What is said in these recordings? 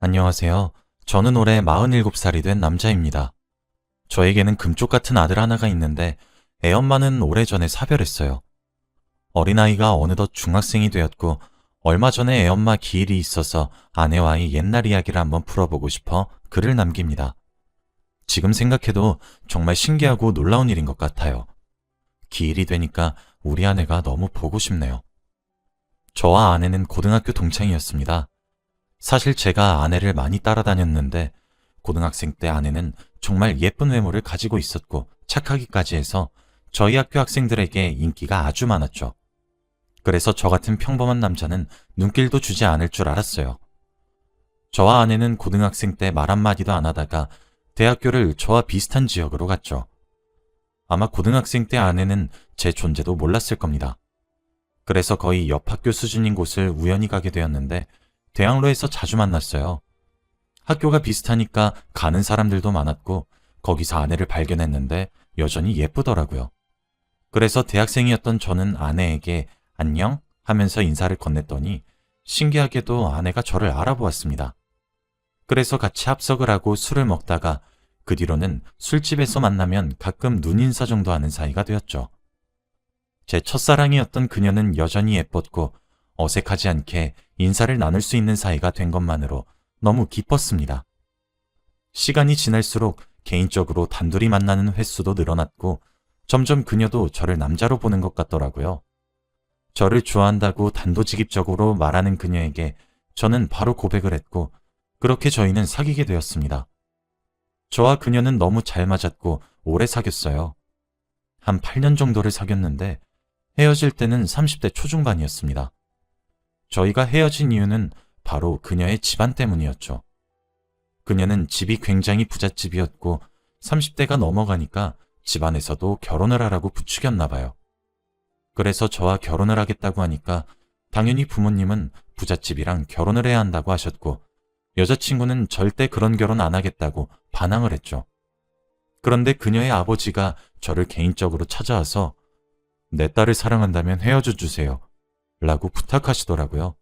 안녕하세요. 저는 올해 47살이 된 남자입니다. 저에게는 금쪽 같은 아들 하나가 있는데 애 엄마는 오래전에 사별했어요. 어린아이가 어느덧 중학생이 되었고 얼마 전에 애 엄마 기일이 있어서 아내와의 옛날 이야기를 한번 풀어보고 싶어 글을 남깁니다. 지금 생각해도 정말 신기하고 놀라운 일인 것 같아요. 기일이 되니까 우리 아내가 너무 보고 싶네요. 저와 아내는 고등학교 동창이었습니다. 사실 제가 아내를 많이 따라다녔는데 고등학생 때 아내는 정말 예쁜 외모를 가지고 있었고 착하기까지 해서 저희 학교 학생들에게 인기가 아주 많았죠. 그래서 저 같은 평범한 남자는 눈길도 주지 않을 줄 알았어요. 저와 아내는 고등학생 때 말 한마디도 안 하다가 대학교를 저와 비슷한 지역으로 갔죠. 아마 고등학생 때 아내는 제 존재도 몰랐을 겁니다. 그래서 거의 옆 학교 수준인 곳을 우연히 가게 되었는데 대학로에서 자주 만났어요. 학교가 비슷하니까 가는 사람들도 많았고 거기서 아내를 발견했는데 여전히 예쁘더라고요. 그래서 대학생이었던 저는 아내에게 안녕 하면서 인사를 건넸더니 신기하게도 아내가 저를 알아보았습니다. 그래서 같이 합석을 하고 술을 먹다가 그 뒤로는 술집에서 만나면 가끔 눈인사 정도 하는 사이가 되었죠. 제 첫사랑이었던 그녀는 여전히 예뻤고 어색하지 않게 인사를 나눌 수 있는 사이가 된 것만으로 너무 기뻤습니다. 시간이 지날수록 개인적으로 단둘이 만나는 횟수도 늘어났고 점점 그녀도 저를 남자로 보는 것 같더라고요. 저를 좋아한다고 단도직입적으로 말하는 그녀에게 저는 바로 고백을 했고 그렇게 저희는 사귀게 되었습니다. 저와 그녀는 너무 잘 맞았고 오래 사귀었어요. 한 8년 정도를 사귀었는데 헤어질 때는 30대 초중반이었습니다. 저희가 헤어진 이유는 바로 그녀의 집안 때문이었죠. 그녀는 집이 굉장히 부잣집이었고 30대가 넘어가니까 집안에서도 결혼을 하라고 부추겼나 봐요. 그래서 저와 결혼을 하겠다고 하니까 당연히 부모님은 부잣집이랑 결혼을 해야 한다고 하셨고 여자친구는 절대 그런 결혼 안 하겠다고 반항을 했죠. 그런데 그녀의 아버지가 저를 개인적으로 찾아와서 내 딸을 사랑한다면 헤어져 주세요. 라고 부탁하시더라고요.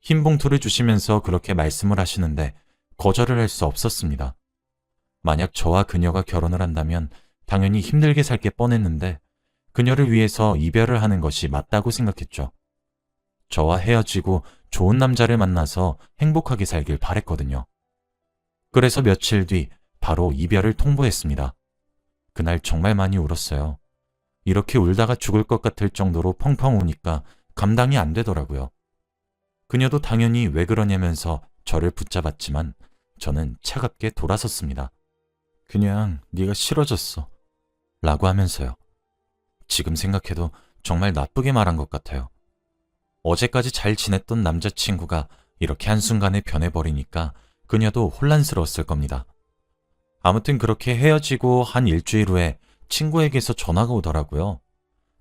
흰 봉투를 주시면서 그렇게 말씀을 하시는데 거절을 할 수 없었습니다. 만약 저와 그녀가 결혼을 한다면 당연히 힘들게 살 게 뻔했는데 그녀를 위해서 이별을 하는 것이 맞다고 생각했죠. 저와 헤어지고 좋은 남자를 만나서 행복하게 살길 바랬거든요. 그래서 며칠 뒤 바로 이별을 통보했습니다. 그날 정말 많이 울었어요. 이렇게 울다가 죽을 것 같을 정도로 펑펑 우니까 감당이 안 되더라고요. 그녀도 당연히 왜 그러냐면서 저를 붙잡았지만 저는 차갑게 돌아섰습니다. 그냥 네가 싫어졌어. 라고 하면서요. 지금 생각해도 정말 나쁘게 말한 것 같아요. 어제까지 잘 지냈던 남자친구가 이렇게 한순간에 변해버리니까 그녀도 혼란스러웠을 겁니다. 아무튼 그렇게 헤어지고 한 일주일 후에 친구에게서 전화가 오더라고요.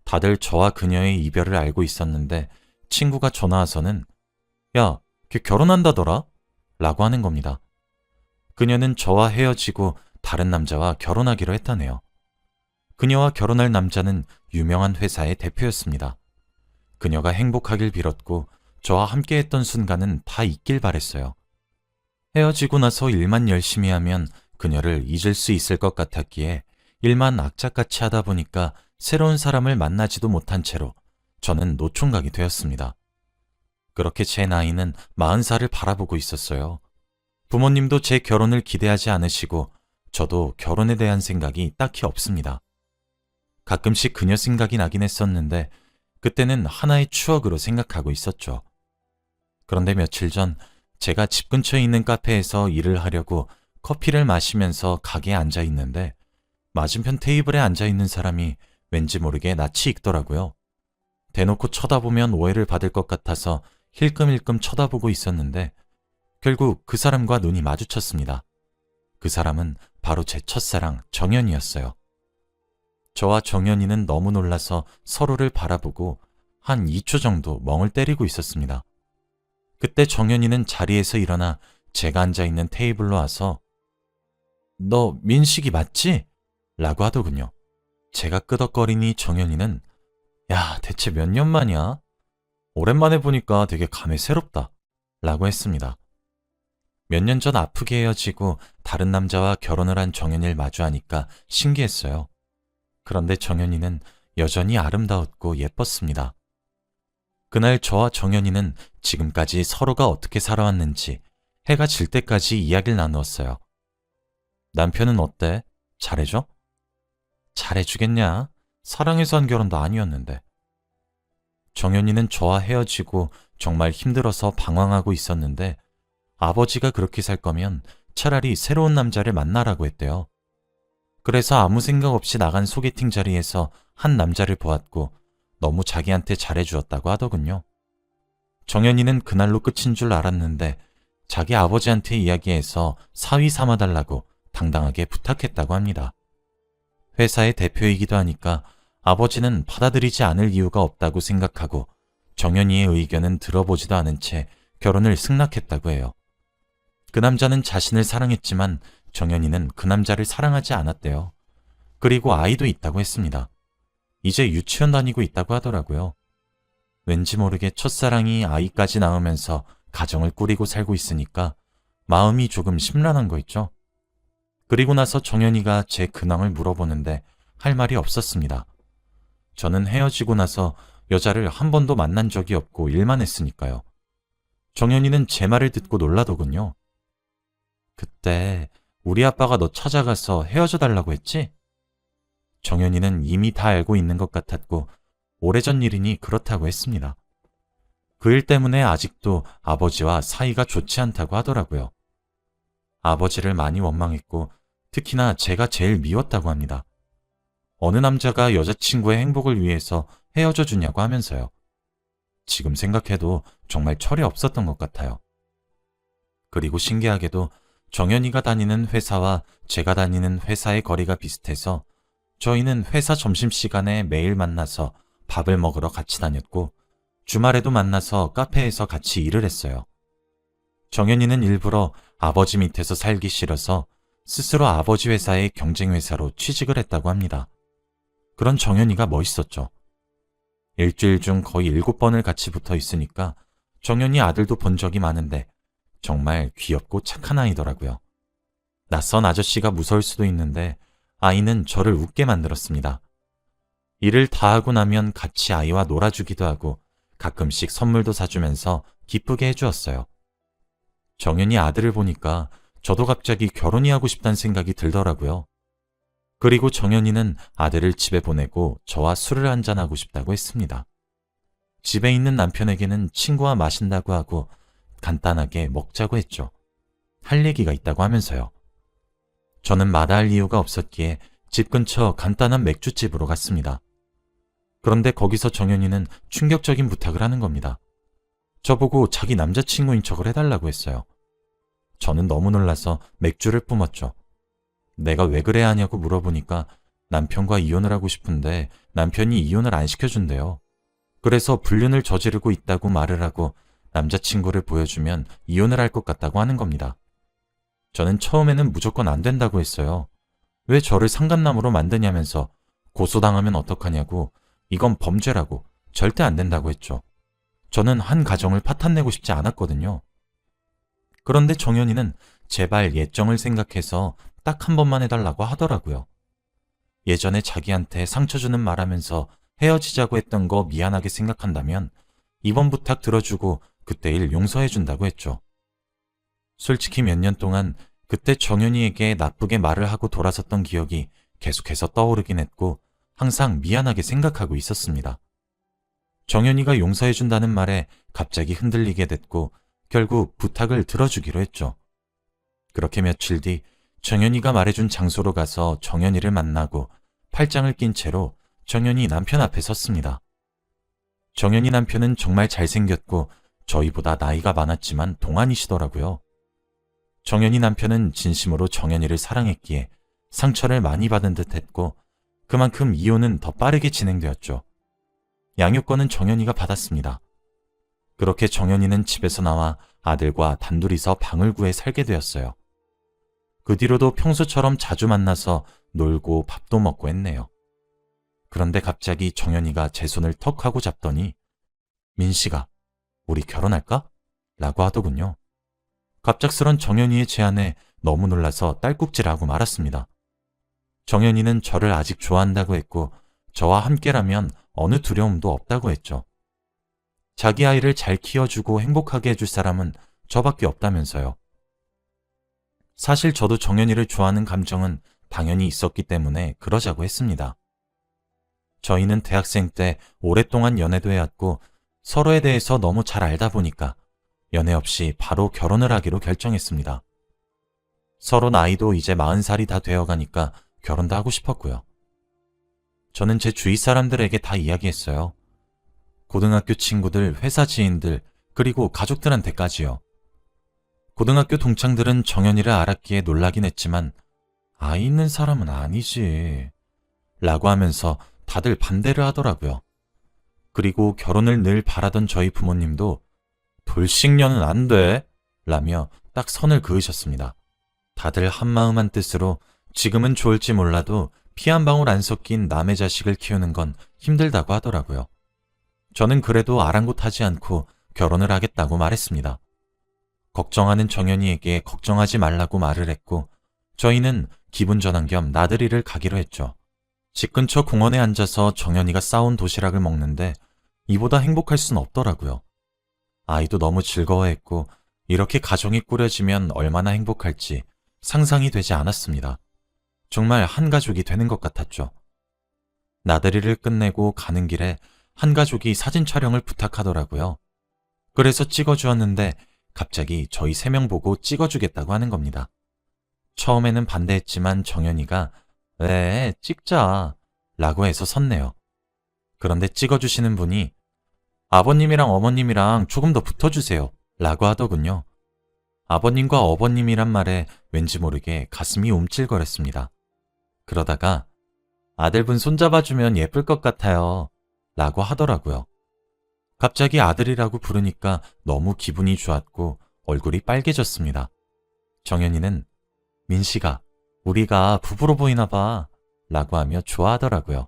다들 저와 그녀의 이별을 알고 있었는데 친구가 전화 와서는 야, 걔 결혼한다더라? 라고 하는 겁니다. 그녀는 저와 헤어지고 다른 남자와 결혼하기로 했다네요. 그녀와 결혼할 남자는 유명한 회사의 대표였습니다. 그녀가 행복하길 빌었고 저와 함께 했던 순간은 다 잊길 바랬어요. 헤어지고 나서 일만 열심히 하면 그녀를 잊을 수 있을 것 같았기에 일만 악착같이 하다 보니까 새로운 사람을 만나지도 못한 채로 저는 노총각이 되었습니다. 그렇게 제 나이는 40살을 바라보고 있었어요. 부모님도 제 결혼을 기대하지 않으시고 저도 결혼에 대한 생각이 딱히 없습니다. 가끔씩 그녀 생각이 나긴 했었는데 그때는 하나의 추억으로 생각하고 있었죠. 그런데 며칠 전 제가 집 근처에 있는 카페에서 일을 하려고 커피를 마시면서 가게에 앉아 있는데 맞은편 테이블에 앉아 있는 사람이 왠지 모르게 낯이 익더라고요. 대놓고 쳐다보면 오해를 받을 것 같아서 힐끔힐끔 쳐다보고 있었는데 결국 그 사람과 눈이 마주쳤습니다. 그 사람은 바로 제 첫사랑 정연이었어요. 저와 정연이는 너무 놀라서 서로를 바라보고 한 2초 정도 멍을 때리고 있었습니다. 그때 정연이는 자리에서 일어나 제가 앉아 있는 테이블로 와서 너 민식이 맞지? 라고 하더군요. 제가 끄덕거리니 정연이는 야, 대체 몇 년 만이야? 오랜만에 보니까 되게 감회 새롭다. 라고 했습니다. 몇 년 전 아프게 헤어지고 다른 남자와 결혼을 한 정연이를 마주하니까 신기했어요. 그런데 정연이는 여전히 아름다웠고 예뻤습니다. 그날 저와 정연이는 지금까지 서로가 어떻게 살아왔는지 해가 질 때까지 이야기를 나누었어요. 남편은 어때? 잘해줘? 잘해주겠냐? 사랑해서 한 결혼도 아니었는데. 정연이는 저와 헤어지고 정말 힘들어서 방황하고 있었는데 아버지가 그렇게 살 거면 차라리 새로운 남자를 만나라고 했대요. 그래서 아무 생각 없이 나간 소개팅 자리에서 한 남자를 보았고 너무 자기한테 잘해주었다고 하더군요. 정연이는 그날로 끝인 줄 알았는데 자기 아버지한테 이야기해서 사위 삼아달라고 당당하게 부탁했다고 합니다. 회사의 대표이기도 하니까 아버지는 받아들이지 않을 이유가 없다고 생각하고 정연이의 의견은 들어보지도 않은 채 결혼을 승낙했다고 해요. 그 남자는 자신을 사랑했지만 정연이는 그 남자를 사랑하지 않았대요. 그리고 아이도 있다고 했습니다. 이제 유치원 다니고 있다고 하더라고요. 왠지 모르게 첫사랑이 아이까지 낳으면서 가정을 꾸리고 살고 있으니까 마음이 조금 심란한 거 있죠. 그리고 나서 정연이가 제 근황을 물어보는데 할 말이 없었습니다. 저는 헤어지고 나서 여자를 한 번도 만난 적이 없고 일만 했으니까요. 정연이는 제 말을 듣고 놀라더군요. 그때 우리 아빠가 너 찾아가서 헤어져 달라고 했지? 정연이는 이미 다 알고 있는 것 같았고 오래전 일이니 그렇다고 했습니다. 그 일 때문에 아직도 아버지와 사이가 좋지 않다고 하더라고요. 아버지를 많이 원망했고 특히나 제가 제일 미웠다고 합니다. 어느 남자가 여자친구의 행복을 위해서 헤어져 주냐고 하면서요. 지금 생각해도 정말 철이 없었던 것 같아요. 그리고 신기하게도 정연이가 다니는 회사와 제가 다니는 회사의 거리가 비슷해서 저희는 회사 점심시간에 매일 만나서 밥을 먹으러 같이 다녔고 주말에도 만나서 카페에서 같이 일을 했어요. 정연이는 일부러 아버지 밑에서 살기 싫어서 스스로 아버지 회사의 경쟁회사로 취직을 했다고 합니다. 그런 정연이가 멋있었죠. 일주일 중 거의 일곱 번을 같이 붙어 있으니까 정연이 아들도 본 적이 많은데 정말 귀엽고 착한 아이더라고요. 낯선 아저씨가 무서울 수도 있는데 아이는 저를 웃게 만들었습니다. 일을 다 하고 나면 같이 아이와 놀아주기도 하고 가끔씩 선물도 사주면서 기쁘게 해주었어요. 정연이 아들을 보니까 저도 갑자기 결혼이 하고 싶다는 생각이 들더라고요. 그리고 정연이는 아들을 집에 보내고 저와 술을 한잔하고 싶다고 했습니다. 집에 있는 남편에게는 친구와 마신다고 하고 간단하게 먹자고 했죠. 할 얘기가 있다고 하면서요. 저는 마다할 이유가 없었기에 집 근처 간단한 맥주집으로 갔습니다. 그런데 거기서 정연이는 충격적인 부탁을 하는 겁니다. 저보고 자기 남자친구인 척을 해달라고 했어요. 저는 너무 놀라서 맥주를 뿜었죠. 내가 왜 그래야 하냐고 물어보니까 남편과 이혼을 하고 싶은데 남편이 이혼을 안 시켜준대요. 그래서 불륜을 저지르고 있다고 말을 하고 남자친구를 보여주면 이혼을 할 것 같다고 하는 겁니다. 저는 처음에는 무조건 안 된다고 했어요. 왜 저를 상간남으로 만드냐면서 고소당하면 어떡하냐고 이건 범죄라고 절대 안 된다고 했죠. 저는 한 가정을 파탄내고 싶지 않았거든요. 그런데 정연이는 제발 예정을 생각해서 딱 한 번만 해달라고 하더라고요. 예전에 자기한테 상처 주는 말하면서 헤어지자고 했던 거 미안하게 생각한다면 이번 부탁 들어주고 그때 일 용서해준다고 했죠. 솔직히 몇 년 동안 그때 정연이에게 나쁘게 말을 하고 돌아섰던 기억이 계속해서 떠오르긴 했고 항상 미안하게 생각하고 있었습니다. 정연이가 용서해준다는 말에 갑자기 흔들리게 됐고 결국 부탁을 들어주기로 했죠. 그렇게 며칠 뒤 정연이가 말해준 장소로 가서 정연이를 만나고 팔짱을 낀 채로 정연이 남편 앞에 섰습니다. 정연이 남편은 정말 잘생겼고 저희보다 나이가 많았지만 동안이시더라고요. 정연이 남편은 진심으로 정연이를 사랑했기에 상처를 많이 받은 듯 했고 그만큼 이혼은 더 빠르게 진행되었죠. 양육권은 정연이가 받았습니다. 그렇게 정연이는 집에서 나와 아들과 단둘이서 방을 구해 살게 되었어요. 그 뒤로도 평소처럼 자주 만나서 놀고 밥도 먹고 했네요. 그런데 갑자기 정연이가 제 손을 턱 하고 잡더니 민씨가 우리 결혼할까? 라고 하더군요. 갑작스런 정연이의 제안에 너무 놀라서 딸꾹질하고 말았습니다. 정연이는 저를 아직 좋아한다고 했고 저와 함께라면 어느 두려움도 없다고 했죠. 자기 아이를 잘 키워주고 행복하게 해줄 사람은 저밖에 없다면서요. 사실 저도 정연이를 좋아하는 감정은 당연히 있었기 때문에 그러자고 했습니다. 저희는 대학생 때 오랫동안 연애도 해왔고 서로에 대해서 너무 잘 알다 보니까 연애 없이 바로 결혼을 하기로 결정했습니다. 서로 나이도 이제 40살이 다 되어가니까 결혼도 하고 싶었고요. 저는 제 주위 사람들에게 다 이야기했어요. 고등학교 친구들, 회사 지인들, 그리고 가족들한테까지요. 고등학교 동창들은 정연이를 알았기에 놀라긴 했지만 아이 있는 사람은 아니지. 라고 하면서 다들 반대를 하더라고요. 그리고 결혼을 늘 바라던 저희 부모님도 돌싱녀는 안 돼. 라며 딱 선을 그으셨습니다. 다들 한마음 한 뜻으로 지금은 좋을지 몰라도 피 한 방울 안 섞인 남의 자식을 키우는 건 힘들다고 하더라고요. 저는 그래도 아랑곳하지 않고 결혼을 하겠다고 말했습니다. 걱정하는 정연이에게 걱정하지 말라고 말을 했고 저희는 기분 전환 겸 나들이를 가기로 했죠. 집 근처 공원에 앉아서 정연이가 싸온 도시락을 먹는데 이보다 행복할 순 없더라고요. 아이도 너무 즐거워했고 이렇게 가정이 꾸려지면 얼마나 행복할지 상상이 되지 않았습니다. 정말 한 가족이 되는 것 같았죠. 나들이를 끝내고 가는 길에 한 가족이 사진 촬영을 부탁하더라고요. 그래서 찍어주었는데 갑자기 저희 세 명 보고 찍어주겠다고 하는 겁니다. 처음에는 반대했지만 정연이가 왜 찍자 라고 해서 섰네요. 그런데 찍어주시는 분이 아버님이랑 어머님이랑 조금 더 붙어주세요 라고 하더군요. 아버님과 어버님이란 말에 왠지 모르게 가슴이 움찔거렸습니다. 그러다가 아들분 손잡아주면 예쁠 것 같아요 라고 하더라고요. 갑자기 아들이라고 부르니까 너무 기분이 좋았고 얼굴이 빨개졌습니다. 정연이는 민씨가 우리가 부부로 보이나 봐 라고 하며 좋아하더라고요.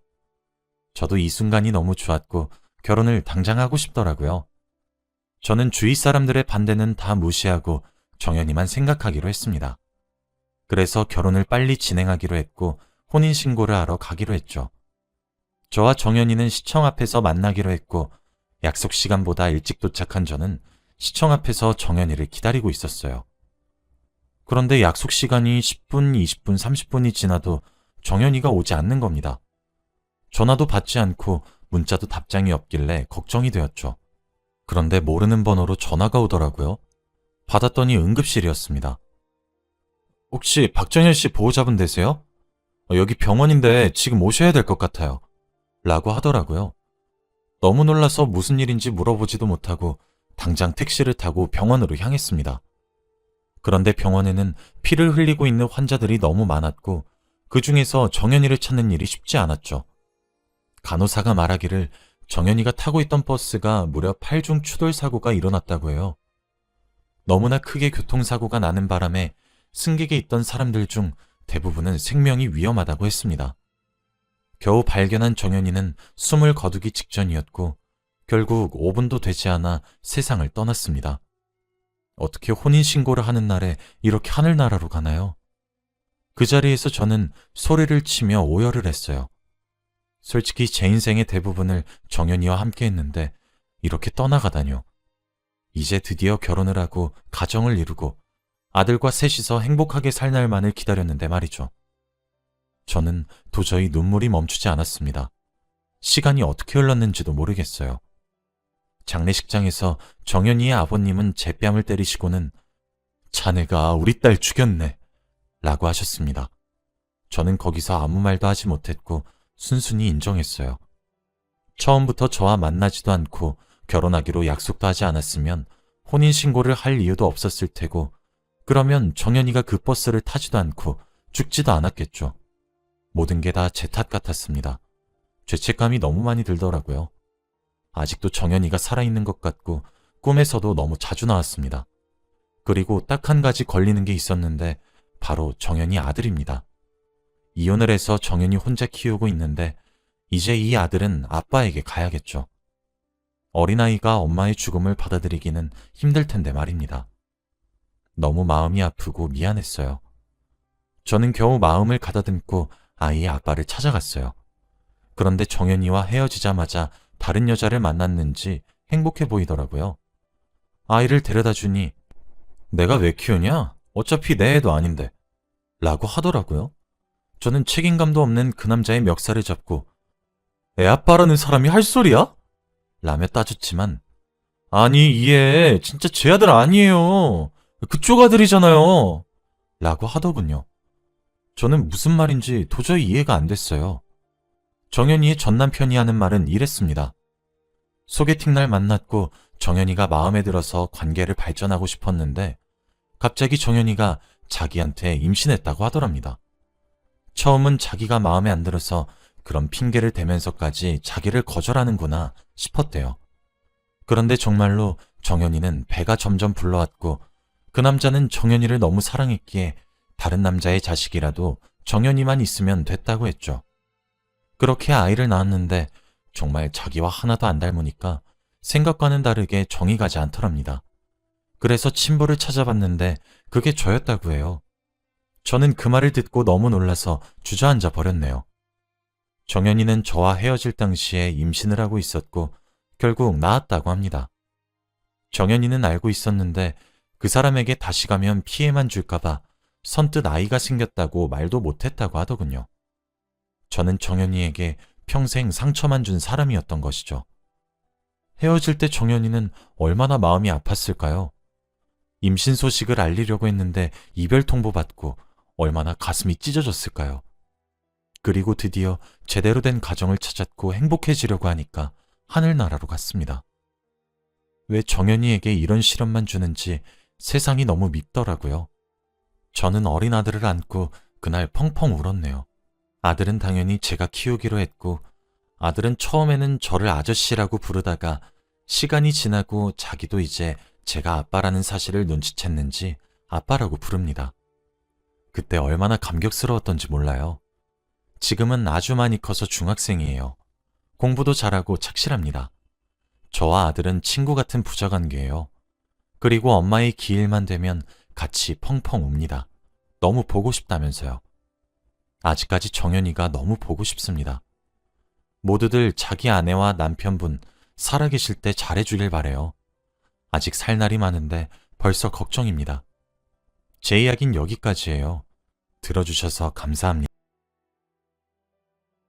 저도 이 순간이 너무 좋았고 결혼을 당장 하고 싶더라고요. 저는 주위 사람들의 반대는 다 무시하고 정연이만 생각하기로 했습니다. 그래서 결혼을 빨리 진행하기로 했고 혼인신고를 하러 가기로 했죠. 저와 정연이는 시청 앞에서 만나기로 했고 약속 시간보다 일찍 도착한 저는 시청 앞에서 정연이를 기다리고 있었어요. 그런데 약속 시간이 10분, 20분, 30분이 지나도 정연이가 오지 않는 겁니다. 전화도 받지 않고 문자도 답장이 없길래 걱정이 되었죠. 그런데 모르는 번호로 전화가 오더라고요. 받았더니 응급실이었습니다. 혹시 박정현 씨 보호자분 되세요? 어, 여기 병원인데 지금 오셔야 될 것 같아요. 라고 하더라고요. 너무 놀라서 무슨 일인지 물어보지도 못하고 당장 택시를 타고 병원으로 향했습니다. 그런데 병원에는 피를 흘리고 있는 환자들이 너무 많았고 그 중에서 정연이를 찾는 일이 쉽지 않았죠. 간호사가 말하기를 정연이가 타고 있던 버스가 무려 8중 추돌 사고가 일어났다고 해요. 너무나 크게 교통사고가 나는 바람에 승객에 있던 사람들 중 대부분은 생명이 위험하다고 했습니다. 겨우 발견한 정연이는 숨을 거두기 직전이었고 결국 5분도 되지 않아 세상을 떠났습니다. 어떻게 혼인신고를 하는 날에 이렇게 하늘나라로 가나요? 그 자리에서 저는 소리를 치며 오열을 했어요. 솔직히 제 인생의 대부분을 정연이와 함께 했는데 이렇게 떠나가다뇨. 이제 드디어 결혼을 하고 가정을 이루고 아들과 셋이서 행복하게 살 날만을 기다렸는데 말이죠. 저는 도저히 눈물이 멈추지 않았습니다. 시간이 어떻게 흘렀는지도 모르겠어요. 장례식장에서 정연이의 아버님은 제 뺨을 때리시고는 자네가 우리 딸 죽였네. 라고 하셨습니다. 저는 거기서 아무 말도 하지 못했고 순순히 인정했어요. 처음부터 저와 만나지도 않고 결혼하기로 약속도 하지 않았으면 혼인신고를 할 이유도 없었을 테고 그러면 정연이가 그 버스를 타지도 않고 죽지도 않았겠죠. 모든 게 다 제 탓 같았습니다. 죄책감이 너무 많이 들더라고요. 아직도 정연이가 살아있는 것 같고 꿈에서도 너무 자주 나왔습니다. 그리고 딱 한 가지 걸리는 게 있었는데 바로 정연이 아들입니다. 이혼을 해서 정연이 혼자 키우고 있는데 이제 이 아들은 아빠에게 가야겠죠. 어린아이가 엄마의 죽음을 받아들이기는 힘들 텐데 말입니다. 너무 마음이 아프고 미안했어요. 저는 겨우 마음을 가다듬고 아이의 아빠를 찾아갔어요. 그런데 정연이와 헤어지자마자 다른 여자를 만났는지 행복해 보이더라고요. 아이를 데려다 주니 내가 왜 키우냐? 어차피 내 애도 아닌데. 라고 하더라고요. 저는 책임감도 없는 그 남자의 멱살을 잡고 애 아빠라는 사람이 할 소리야? 라며 따졌지만 아니 이 애 진짜 제 아들 아니에요. 그쪽 아들이잖아요. 라고 하더군요. 저는 무슨 말인지 도저히 이해가 안 됐어요. 정연이의 전 남편이 하는 말은 이랬습니다. 소개팅 날 만났고 정연이가 마음에 들어서 관계를 발전하고 싶었는데 갑자기 정연이가 자기한테 임신했다고 하더랍니다. 처음은 자기가 마음에 안 들어서 그런 핑계를 대면서까지 자기를 거절하는구나 싶었대요. 그런데 정말로 정연이는 배가 점점 불러왔고 그 남자는 정연이를 너무 사랑했기에 다른 남자의 자식이라도 정연이만 있으면 됐다고 했죠. 그렇게 아이를 낳았는데 정말 자기와 하나도 안 닮으니까 생각과는 다르게 정이 가지 않더랍니다. 그래서 친부를 찾아봤는데 그게 저였다고 해요. 저는 그 말을 듣고 너무 놀라서 주저앉아 버렸네요. 정연이는 저와 헤어질 당시에 임신을 하고 있었고 결국 낳았다고 합니다. 정연이는 알고 있었는데 그 사람에게 다시 가면 피해만 줄까봐 선뜻 아이가 생겼다고 말도 못했다고 하더군요. 저는 정연이에게 평생 상처만 준 사람이었던 것이죠. 헤어질 때 정연이는 얼마나 마음이 아팠을까요? 임신 소식을 알리려고 했는데 이별 통보 받고 얼마나 가슴이 찢어졌을까요? 그리고 드디어 제대로 된 가정을 찾았고 행복해지려고 하니까 하늘나라로 갔습니다. 왜 정연이에게 이런 시련만 주는지 세상이 너무 밉더라고요. 저는 어린 아들을 안고 그날 펑펑 울었네요. 아들은 당연히 제가 키우기로 했고 아들은 처음에는 저를 아저씨라고 부르다가 시간이 지나고 자기도 이제 제가 아빠라는 사실을 눈치챘는지 아빠라고 부릅니다. 그때 얼마나 감격스러웠던지 몰라요. 지금은 아주 많이 커서 중학생이에요. 공부도 잘하고 착실합니다. 저와 아들은 친구 같은 부자 관계예요. 그리고 엄마의 기일만 되면 같이 펑펑 웁니다. 너무 보고 싶다면서요. 아직까지 정연이가 너무 보고 싶습니다. 모두들 자기 아내와 남편분 살아계실 때 잘해주길 바래요. 아직 살 날이 많은데 벌써 걱정입니다. 제 이야기는 여기까지예요. 들어주셔서 감사합니다.